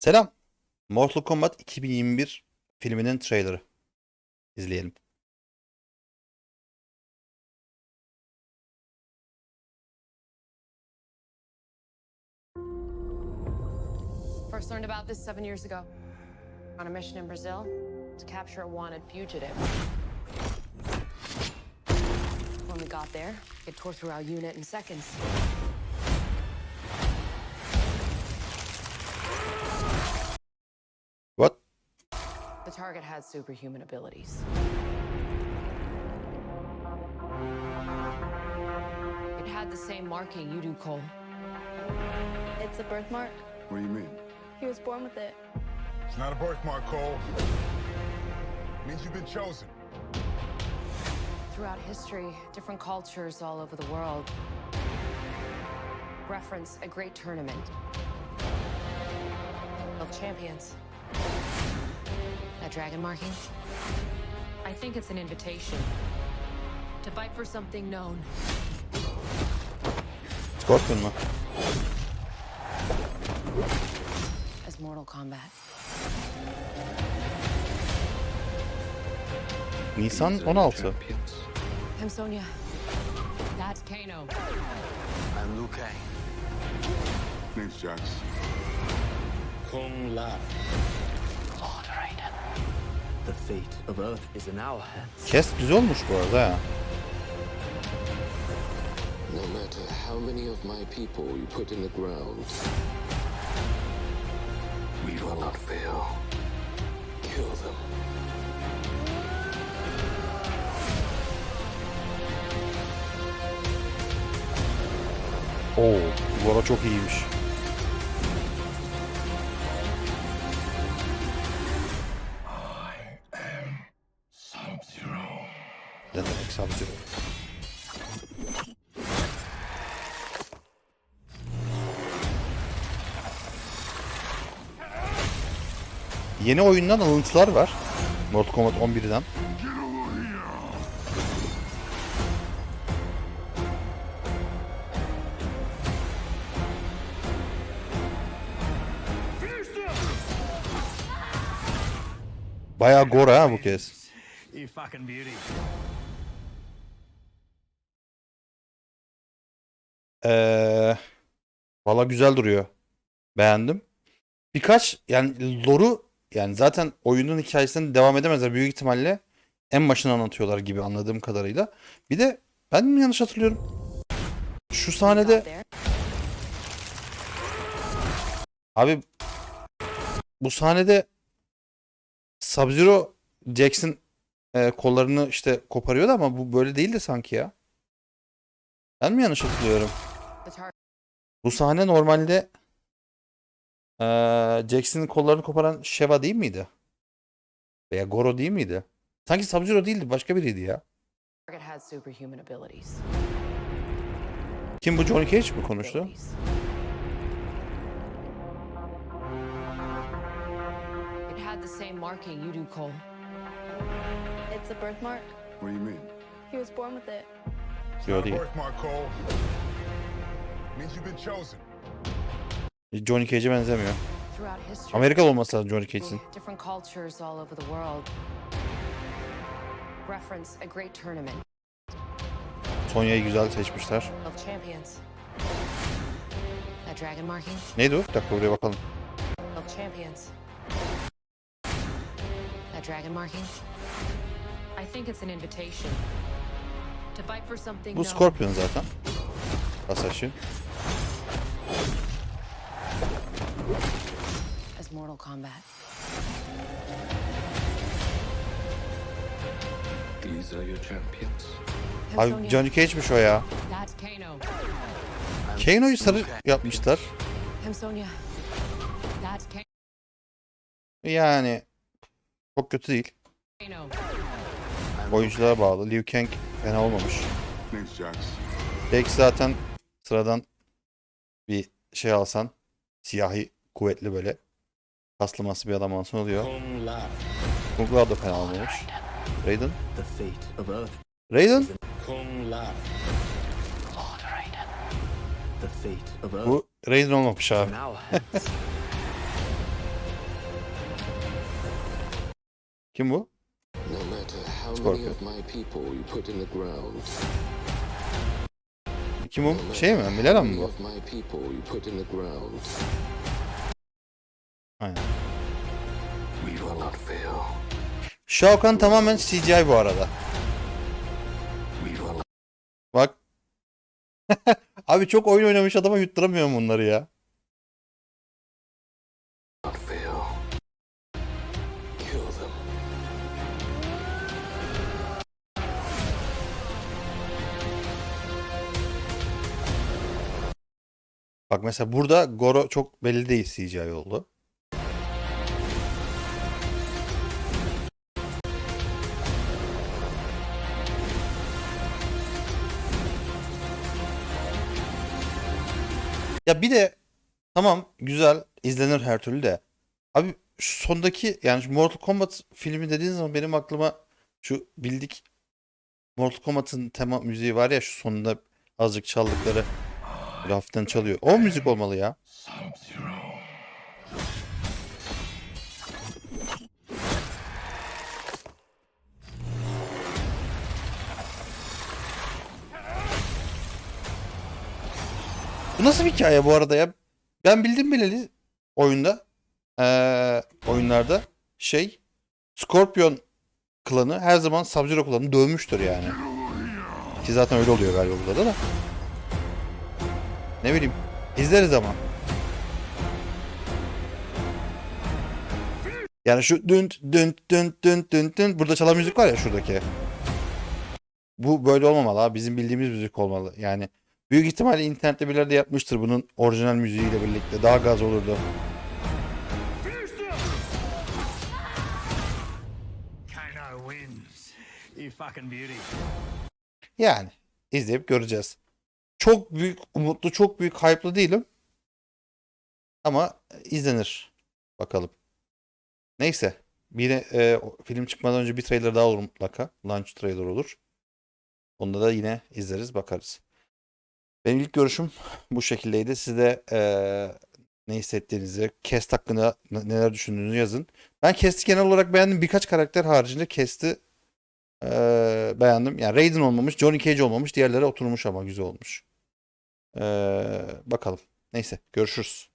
Selam. Mortal Kombat 2021 filminin trailerı. İzleyelim. First learned about this seven years ago. On a mission in Brazil to capture a wanted fugitive. When we got there, it tore through our unit in seconds. The target had superhuman abilities. It had the same marking you do, Cole. It's a birthmark. What do you mean? He was born with it. It's not a birthmark, Cole. It means you've been chosen. Throughout history, different cultures all over the world reference a great tournament of champions. That dragon marking? I think it's an invitation to fight for something known. Scorpion mu? as Mortal Kombat. Nisan These are your 16. I'm Sonya. That's Kano. I'm Liu Kang. Name's Jax. Kung Lao. Cast güzel olmuş bu arada ha. No matter how many of my people you put in the ground, we will not fail. Kill them. Oo, bu arada çok iyiymiş. Yeni oyundan alıntılar var. Mortal Kombat 11'den. Bayağı gore ha bu kez. Ee, valla güzel duruyor. Beğendim. Birkaç yani lore'u yani zaten oyunun hikayesinden devam edemezler büyük ihtimalle en başını anlatıyorlar gibi anladığım kadarıyla. Bir de ben mi yanlış hatırlıyorum? Şu sahnede abi bu sahnede Sub-Zero Jackson e, kollarını işte koparıyordu ama bu böyle değildi sanki ya. Ben mi yanlış hatırlıyorum? Bu sahne normalde eee Jackson'ın kollarını koparan Sheva değil miydi? Veya Goro değil miydi? Sanki Sub-Zero değildi, başka biriydi ya. Kim bu Johnny Cage mi konuştu? Had the same marking you do, Cole. It's a birthmark. What do you mean? He was born with it. It's Yo not a değil. birthmark, Cole. It means you've been chosen. Johnny Cage'e benzemiyor. Amerikalı olması lazım Johnny Cage'in. Sonya'yı güzel seçmişler. Neydi o? Bir dakika buraya bakalım. of champions. That dragon as Mortal Kombat. These are your champions. Abi. Johnny Cage'miş o ya. That's Kano. Kano'yu sarı yapmışlar. I'm Sonya. That's Kano. Yani çok kötü değil. Oyunculara bağlı. Liu Kang fena olmamış. Belki zaten sıradan bir şey alsan siyahi kuvvetli böyle kaslaması bir adam alsan oluyor. Kung Lao. Kung Lao da fena olmamış. Raiden? The fate of Earth. Raiden? Bu Raiden olmamış abi. Kim bu? Scorpion. many of my people you put in the ground, Kim o? Şey mi? Milena mı bu? Aynen. we will not fail. Shao Kahn tamamen CGI bu arada. Bak. Abi çok oyun oynamış adama yutturamıyorum bunları ya. Bak mesela burada Goro çok belli değil CGI oldu. Ya bir de tamam güzel izlenir her türlü de. Abi şu sondaki yani şu Mortal Kombat filmi dediğin zaman benim aklıma şu bildik Mortal Kombat'ın tema müziği var ya şu sonunda azıcık çaldıkları hafiften çalıyor. O müzik olmalı ya. Bu nasıl bir hikaye bu arada ya? Ben bildim bileli oyunda, eee, oyunlarda şey, Scorpion klanı her zaman Sub-Zero klanını dövmüştür yani. Ki zaten öyle oluyor galiba burada da. Ne bileyim, izleriz ama. Yani şu dün dün dün dün dün dün burada çalan müzik var ya şuradaki. Bu böyle olmamalı abi. Bizim bildiğimiz müzik olmalı. Yani büyük ihtimalle internette birileri de yapmıştır bunun orijinal müziğiyle birlikte. Daha gaz olurdu. Yani izleyip göreceğiz. Çok büyük umutlu, çok büyük hype'lı değilim. Ama izlenir. Bakalım. Neyse. Yine e, film çıkmadan önce bir trailer daha olur mutlaka. Launch trailer olur. Onda da yine izleriz, bakarız. Benim ilk görüşüm bu şekildeydi. Siz de e, ne hissettiğinizi, Cast hakkında neler düşündüğünüzü yazın. Ben Cast'i genel olarak beğendim. Birkaç karakter haricinde Cast'i ee, beğendim. Yani Raiden olmamış, Johnny Cage olmamış. Diğerleri oturmuş ama güzel olmuş. Ee, bakalım. Neyse görüşürüz.